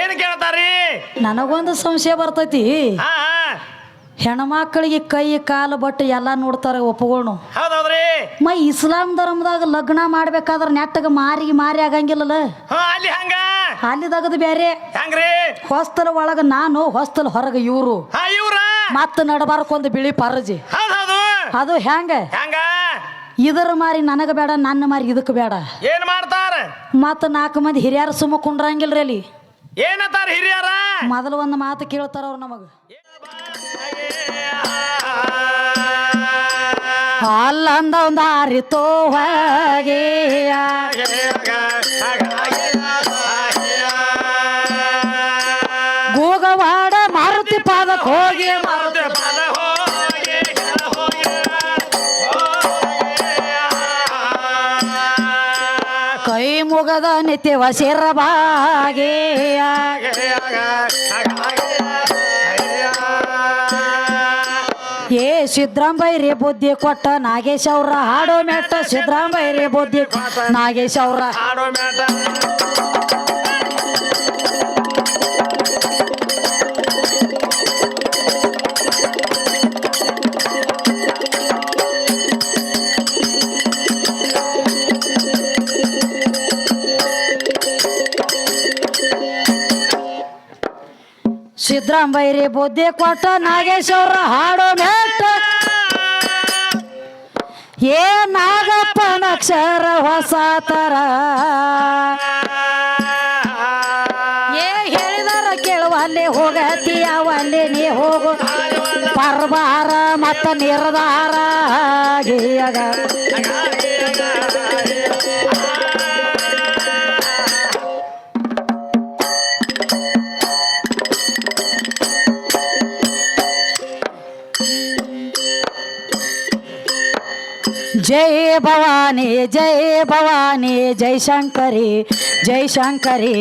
ಏನ್ ಕೇಳ್ತಾರಿ ನನಗೊಂದು ಸಂಶಯ ಬರ್ತೈತಿ. ಹಾ ಹೆಣ್ಮಕ್ಳಿಗೆ ಕೈ ಕಾಲು ಬಟ್ಟು ಎಲ್ಲ ನೋಡ್ತಾರೆ ಒಪ್ಪುಗಳು ಹೌದೌದ್ರಿ? ಮ ಇಸ್ಲಾಂ ಧರ್ಮದಾಗ ಲಗ್ನ ಮಾಡ್ಬೇಕಾದ್ರ ನೆಟ್ಟಗ ಮಾರಿಗೆ ಮಾರಿ ಆಗಂಗಿಲ್ಲಲ್ಲ ಹಾ ಅಲ್ಲಿ ಹಂಗ. ಅಲ್ಲಿದಾಗದು ಬೇರೆ ಹಂಗ್ರಿ? ಹೊಸ್ತಲ ಒಳಗ ನಾನು ಹೊಸ್ತಲ ಹೊರಗ ಇವರು. ಹಾ ಇವ್ರ? ಮತ್ತ ನಡಬಾರ್ಕೊಂದು ಬಿಳಿ ಪರಜಿ. ಅದು ಹೆಂಗ? ಹೆಂಗ? ಇದರ ಮಾರಿ ನನಗ ಬೇಡ ನನ್ನ ಮಾರಿ ಇದಕ್ಕೆ ಬೇಡ ಏನ್ ಮಾಡ್ತಾರ? ಮತ್ತ ನಾಲ್ಕು ಮಂದಿ ಹಿರಿಯರ ಸುಮ್ಮ ಕುಂಡ್ರಂಗಿಲ್ರಿ ಅಲ್ಲಿ. ಏನತ್ತಾರ ಹಿರಿಯರ? ಮೊದಲು ಒಂದು ಮಾತು ಕೇಳ್ತಾರ ಅವ್ರು ನಮಗ. ಅಲ್ಲಂದ ಒಂದು ಆರಿತೋ ಹೊಗೆ. ಗೋಗವಾಡ ಮಾರುತಿ ಪಾದಕ್ಕೆ ಹೋಗಿ. ಕೈ ಮುಗದ ನಿತ್ಯವ ಶಿರಬಾಗೆ ಸಿದ್ರಾಂಬೈರಿ ಬುದ್ಧಿ ಕೊಟ್ಟ ನಾಗೇಶ್ ಅವ್ರ ಹಾಡೋ ಮೆಟ್ಟ ಸಿದ್ರಾಂಬೈರಿ ಬುದ್ಧಿ ನಾಗೇಶ್ ಅವ್ರ. ಹಾಡೋ ಮ್ಯಾಟ ಸಿದ್ರಾಂಬೈರಿ ಬುದ್ಧಿ ಕೊಟ್ಟ ನಾಗೇಶ್ ಅವ್ರ ಹಾಡೋ ಮೆಟ್ಟ ಏ ನಾಗಪ್ಪನ ಅಕ್ಷರ ಹೊಸ ತರ ಏ ಹೇಳಿದಾರ ಕೇಳುವಲ್ಲಿ ಹೋಗತಿಯ, ಅಲ್ಲಿ ನೀ ಹೋಗು. ಪರ್ವಾರ ಮತ್ತ ನಿರ್ಧಾರ ಗೀಯಗ ಜೈ ಭವಾನಿ ಜೈ ಭವಾನಿ ಜೈ ಶಂಕರಿ ಜೈ ಶಂಕರಿ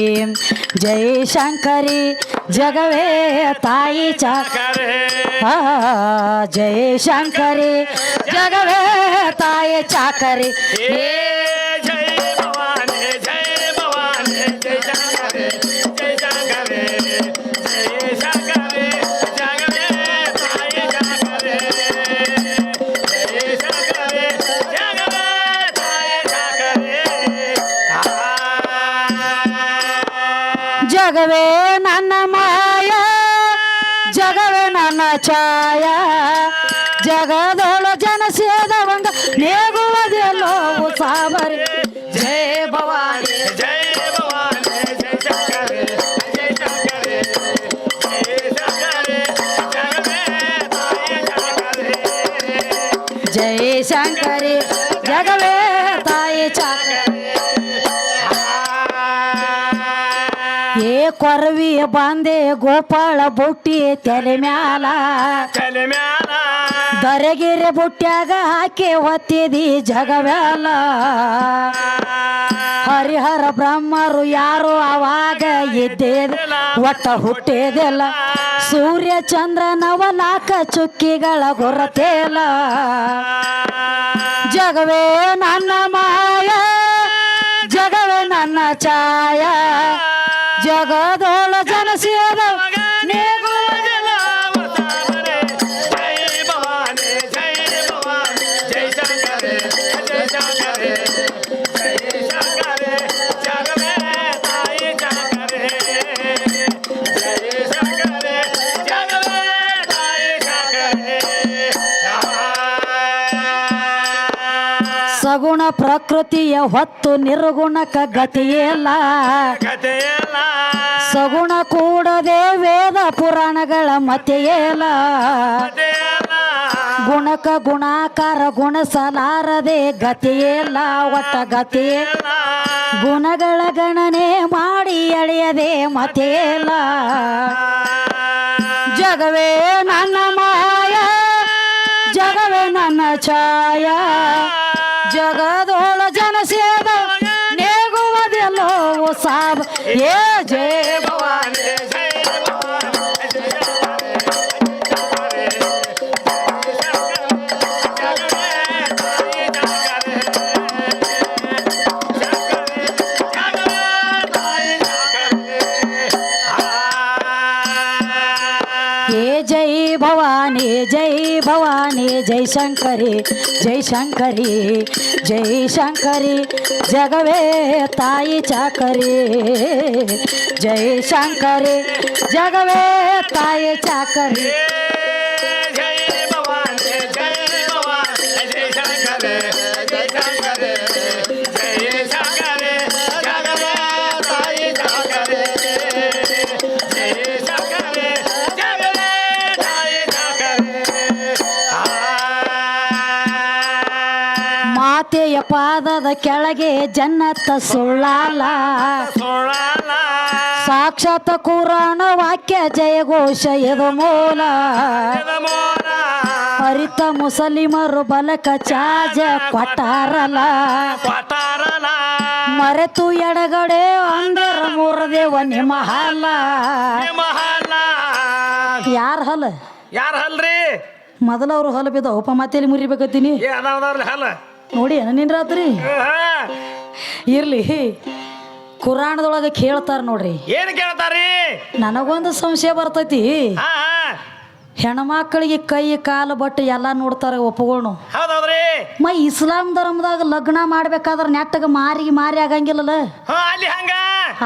ಜೈ ಶಂಕರಿ ಜಗವೇ ತಾಯಿ ಚಾಕ ಆ, ಜೈ ಶಂಕರಿ ಜಗವೇ ನನ್ನ ಮಾಯ ಜಗವೇ ನನ್ನ ಛಾಯ ಜಗದೊಳ ಬಂದೆ ಗೋಪಾಳ ಬುಟ್ಟಿ ತೆಲೆ ಮ್ಯಾಲ. ತಲೆ ಮ್ಯಾಲ. ದರೆಗಿರೆ ಬುಟ್ಟ್ಯಾಗ ಹಾಕಿ ಹೊತ್ತಿದಿ ಜಗವ್ಯಾಲ. ಹರಿಹರ ಬ್ರಹ್ಮರು ಯಾರು ಅವಾಗ ಇದ್ದೇದಿಲ್ಲ ಒಟ್ಟ ಹುಟ್ಟಿದೆಲ್ಲ ಸೂರ್ಯ ಚಂದ್ರ ನವನಾಕ ಚುಕ್ಕಿಗಳ ಗೊರತೇಲ ಜಗವೇ ನನ್ನ ಮಾಯ. ಜಗವೇ ನನ್ನ ಛಾಯ. ಜಗದೋಳ ಪ್ರಕೃತಿಯ ಹೊತ್ತು ನಿರ್ಗುಣಕ ಗತಿಯಲ್ಲ. ಸಗುಣ ಕೂಡದೆ ವೇದ ಪುರಾಣಗಳ ಮತೆಯಲ್ಲ. ಗುಣಕ ಗುಣಾಕಾರ ಗುಣಸಲಾರದೆ ಗತಿಯಲ್ಲ ಒಟ್ಟ ಗತಿ ಗುಣಗಳ ಗಣನೆ ಮಾಡಿ ಎಳೆಯದೆ ಮತೆಯಲ್ಲ. ಜಗವೇ ನನ್ನ ಮಾಯ ಜಗವೇ ನನ್ನ ಛಾಯ. ಜಗದೋಳ ಭವಾನಿ ಜೈ ಶಂಕರಿ ಜೈ ಶಂಕರಿ ಜೈ ಶಂಕರಿ ಜಗವೇ ತಾಯಿ ಚಾಕರಿ ಜೈ ಶಂಕರಿ ಜಗವೇ ತಾಯಿ ಮಾತೆಯ ಪಾದದ ಕೆಳಗೆ ಜನ್ನತ್ತ ಸುಳ್ಳಾಲ. ಸುಳ್ಳಾಲ ಸಾಕ್ಷಾತ್ ಕುರಾಣ ವಾಕ್ಯ ಜಯಘೋಷ ಘೋಷ ಮೂಲ ಹರಿತ ಮುಸಲಿಮರು ಬಲಕ ಚಾಜ ಕೊಟ್ಟಾರಲ. ಕೊಟ್ಟಾರಲ ಮರೆತು ಎಡಗಡೆ ಅಂದರ ಮೂರದೇವ ನಿಮ್ಮ ಹಾಲ ಮಹಲ ಯಾರ ಹಲ? ಯಾರ ಹಲ್ರಿ? ಮೊದಲವ್ರು ಹೊಲ ಬಿದ್ದ ಉಪ ಮಾತೇಲಿ ಮುರಿಬೇಕತ್ತೀನಿ ಹಲ್. ನೋಡಿ ಏನ ನಿನ್ ರಾತ್ರಿ? ಇರ್ಲಿ. ಕುರಾಣದೊಳಗೆ ಕೇಳ್ತಾರ ನೋಡ್ರಿ. ಏನ್ ಕೇಳ್ತಾರಿ ನನಗೊಂದು ಸಂಶಯ ಬರ್ತೈತಿ. ಹೆಣ್ಮಕ್ಳಿಗೆ ಕೈ ಕಾಲು ಬಟ್ಟೆ ಎಲ್ಲ ನೋಡ್ತಾರ ಒಪ್ಪಗೋಣ ಹೌದೌದ್ರಿ? ಮ ಇಸ್ಲಾಂ ಧರ್ಮದಾಗ ಲಗ್ನ ಮಾಡ್ಬೇಕಾದ್ರ ನೆಟ್ಟಗ ಮಾರಿ ಮಾರಿ ಆಗಂಗಿಲ್ಲಲ್ಲ ಅಲ್ಲಿ ಹಂಗ.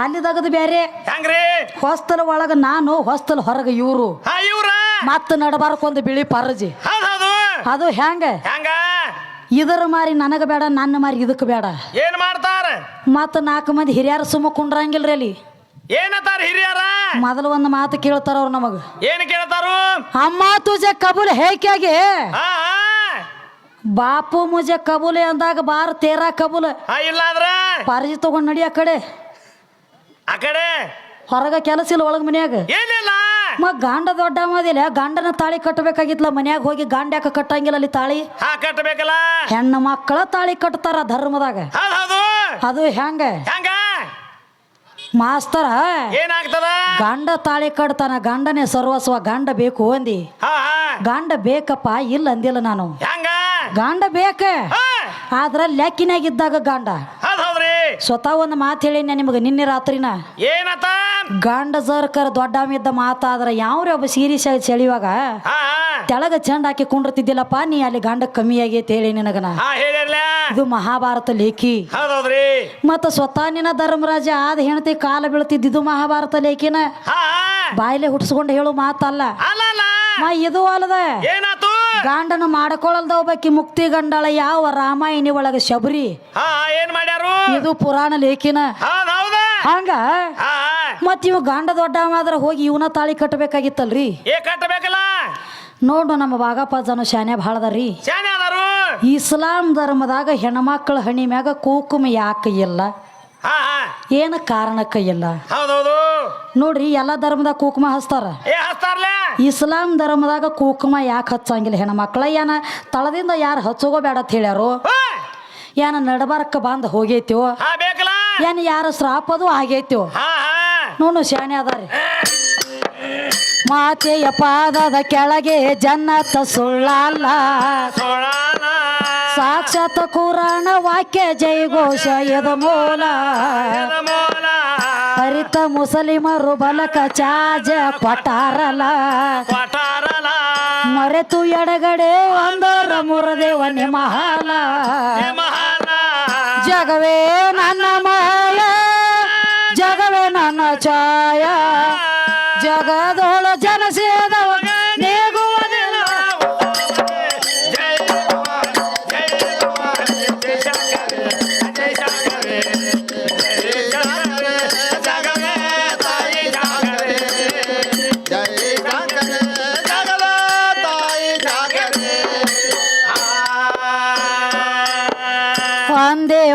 ಅಲ್ಲಿದಾಗದು ಬೇರೆ ಹೆಂಗ್ರಿ? ಹೊಸ್ತಲ ಒಳಗ ನಾನು ಹೊಸ್ತಲ ಹೊರಗ ಇವರು. ಇವ್ರ. ಮತ್ತ ನಡಬಾರಕೊಂದು ಬಿಳಿ ಪರಜಿ. ಅದು ಹೆಂಗ? ಹೆಂಗ? ಇದರ ಮಾರಿ ನನಗ ಬೇಡ ನನ್ನ ಮಾರಿ ಇದಕ್ಕೆ ಬೇಡ. ಏನ್ ಮಾಡ್ತಾರ? ಮತ್ತ ನಾಲ್ಕು ಮಂದಿ ಹಿರಿಯರ ಸುಮ್ಮ ಕುಂಡ್ರಂಗಿಲ್ರಿ ಅಲ್ಲಿ. ಏನತ್ತಾರ ಹಿರಿಯರ? ಮೊದಲು ಒಂದು ಮಾತು ಕೇಳ್ತಾರ ಅವ್ರು ನಮಗ. ಏನ್ ಕೇಳ್ತಾರು? ಅಮ್ಮ ತುಜ ಕಬೂಲ್ ಹೇಕ್ಯಾಗೆ ಹಾ ಹಾ. ಬಾಪು ಮುಜೆ ಕಬೂಲೆ ಅಂದಾಗ ಬಾರ್ ತೇರಾ ಕಬೂಲ್. ಹಾ ಇಲ್ಲ ಅಂದ್ರ? ಪಾರ್ಜಿ ತಗೊಂಡ್ ನಡಿ ಆ ಕಡೆ. ಆ ಕಡೆ? ಹೊರಗ ಕೆಲಸ ಇಲ್ಲ ಒಳಗ ಮನ್ಯಾಗ. ಏನಿಲ್ಲ. ಮ ಗಾಂಡ ದೊಡ್ಡ ಮದಿಲ್ಲ ಗಂಡನ ತಾಳಿ ಕಟ್ಟಬೇಕಾಗಿತ್ತಲ್ಲ ಮನ್ಯಾಗ ಹೋಗಿ ಗಾಂಡ ಯಾಕ ಕಟ್ಟಂಗಿಲ್ಲ ಅಲ್ಲಿ ತಾಳಿ? ಹಾ ಕಟ್ಟಬೇಕಲ್ಲ. ಹೆಣ್ಣು ಮಕ್ಕಳ ತಾಳಿ ಕಟ್ತಾರ ಧರ್ಮದಾಗ. ಹೌದ್ ಹೌದು. ಅದು ಹೆಂಗ? ಹೆಂಗ? ಮಾಸ್ತರ ಏನಾಗ್ತದ? ಗಂಡ ತಾಳಿ ಕಟ್ತಾನ ಗಂಡನೇ ಸರ್ವಸ್ವ ಗಂಡ ಬೇಕು ಅಂದಿ. ಹಾ ಹಾ. ಗಂಡ ಬೇಕಪ್ಪ ಇಲ್ಲ ಅಂದಿಲ್ಲ ನಾನು. ಹೆಂಗ? ಗಂಡ ಬೇಕ? ಆದ್ರ ಲೆಕ್ಕಿನಾಗಿದ್ದಾಗ ಗಂಡ. ಸ್ವತಃ ಒಂದು ಮಾತು ಹೇಳಿನ ನಿಮಗೆ ನಿನ್ನೆ ರಾತ್ರಿನ. ಏನತ ಗಂಡ ಜರ್ಕರ್ ದೊಡ್ಡಮಿದ್ದ ಮಾತಾದ್ರ ಯಾವ್ರಿ ಒಬ್ಬ ಸೀರಿಯಸ್ ಆಗಿ ಸೆಳಿವಾಗ ಹಾ ತೆಳಗ ಚಂಡ್ ಹಾಕಿ ಕುಂಡ್ರತಿದ್ದಿಲ್ಲಪ್ಪ ನೀ ಅಲ್ಲಿ ಗಂಡ ಕಮ್ಮಿ ಆಗೈತೆ ಹೇಳಿ ನಿನಗನ. ಇದು ಮಹಾಭಾರತ ಲೇಖಿ. ಮತ್ತ ಸ್ವತಃ ನಿನ್ನ ಧರ್ಮರಾಜ ಆದ ಹೆಣತಿ ಕಾಲ ಬೀಳ್ತಿದ್ದ ಇದು ಮಹಾಭಾರತ ಲೇಖಿನ. ಬಾಯಿಲೆ ಹುಟ್ಸ್ಕೊಂಡು ಹೇಳು ಮಾತಲ್ಲ. ಇದು ಅಲ್ಲದ. ಏನಾತು? ಗಂಡನ ಮಾಡ್ಕೊಳಲ್ದ ಒಬ್ಬಾಕಿ ಮುಕ್ತಿ ಗಂಡಳ ಯಾವ ರಾಮಾಯಣಿ ಒಳಗ ಶಬರಿ? ಹಾ ಏನ್ ಮಾಡ್ಯಾರು? ಇದು ಪುರಾಣ ಲೇಖಿನ. ಹೌದ್ ಹೌದ. ಹಂಗ? ಹಾ. ಮತ್ ಇವ ಗಂಡ ದೊಡ್ಡ ಮಾದ್ರ ಹೋಗಿ ಇವನ ತಾಳಿ ಕಟ್ಟಬೇಕಾಗಿತ್ತಲ್ರಿ ಏ ಕಟ್ಟಬೇಕಲ್ಲ ನೋಡು ನಮ್ಮ ಬಾಗಪ್ಪ ಜನ ಶಾನೆ ಭಾಳದರಿ ಶಾನೆ ಅದಾರು? ಇಸ್ಲಾಂ ಧರ್ಮದಾಗ ಹೆಣ್ಮಕ್ಳ ಹಣಿ ಮ್ಯಾಗ ಕುಂಕುಮ ಯಾಕೆ ಇಲ್ಲ? ಹಾ ಹಾ. ಏನ ಕಾರಣಕ್ಕ ಇಲ್ಲ ಹೌದೌದು. ನೋಡ್ರಿ ಎಲ್ಲ ಧರ್ಮದಾಗ ಕುಕುಮ ಹಚ್ತಾರ. ಏ ಹಚ್ತಾರ್ಲೆ? ಇಸ್ಲಾಂ ಧರ್ಮದಾಗ ಕುಂಕುಮ ಯಾಕೆ ಹಚ್ಚಂಗಿಲ್ಲ ಹೆಣ್ಮಕ್ಳ? ಏನ ತಳದಿಂದ ಯಾರು ಹಚ್ಚೋಗೋ ಬೇಡ ಅಂತ ಹೇಳ್ಯಾರು? ಏನ ನಡಬಾರಕ್ಕ ಬಂದ್ ಹೋಗೈತೋ ಹಾ ಬೇಕಲ್ಲ? ಏನ್ ಯಾರ ಶ್ರಾಪದು ಆಗೈತ್ಯೋ? ಹಾ ಹಾ. ನೋಡು ಶಾಣೆ ಅದಾರಿ. ಮಾತೆಯ ಪಾದದ ಕೆಳಗೆ ಜನ್ನತ ಸುಳ್ಳಲ್ಲ. ಸಾಕ್ಷಾತ್ ಕುರಾಣ ವಾಕ್ಯ ಜೈ ಘೋಷ ಎದ ಮೂಲ. ಹರಿತ ಮುಸಲಿಮರು ಬಲಕ ಚಾಜ ಪಟಾರಲ. ಮರೆತು ಎಡಗಡೆ ಒಂದರ ಮುರದೇವ ನಿಮಹಾಲ. ಜಗವೇ ನನ್ನ ಮಾಯ ಜಗವೇ ನನ್ನ ಛಾಯ. ಜಗದೋಳ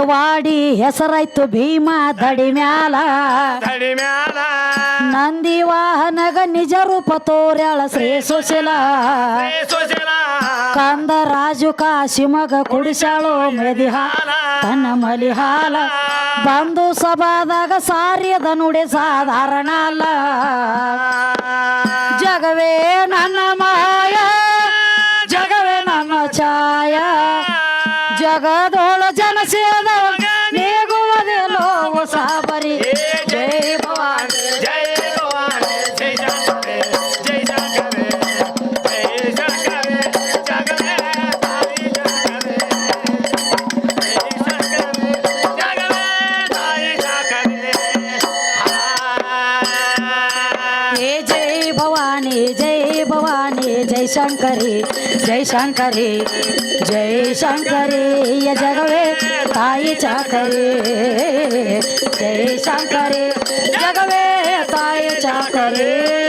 ವಾಡಿ ಹೆಸರಾಯ್ತು ಭೀಮ ದಡಿ ಮ್ಯಾಲ. ತಡಿ ಮ್ಯಾಲ. ನಂದಿ ವಾಹನಗ ನಿಜ ರೂಪ ತೋರ್ಯಾಳ ಶ್ರೀ ಸುಶೀಲ. ಸುಶೀಲ. ಕಂದ ರಾಜು ಕಾಶಿಮಗ ಕುಡಿಸಾಳು ಮೆದಿ ಹಾಲ ತನ್ನ ಮಲಿಹಾಲ. ಬಂದು ಸಭಾದಾಗ ಸಾರ್ಯದ ನುಡಿ ಸಾಧಾರಣ ಅಲ್ಲ. ಜಗವೇ ನನ್ನ ಮಾಯ. ಜಗವೇ ನನ್ನ ಛಾಯ. ಜಗದೋಳ ಜನಸೇದವ जय भवानी, जय शंकरी जय शंकरी जय शंकरी, या जगवे ताई चाकरे। जय शंकरी, जगवे ताई चाकरे।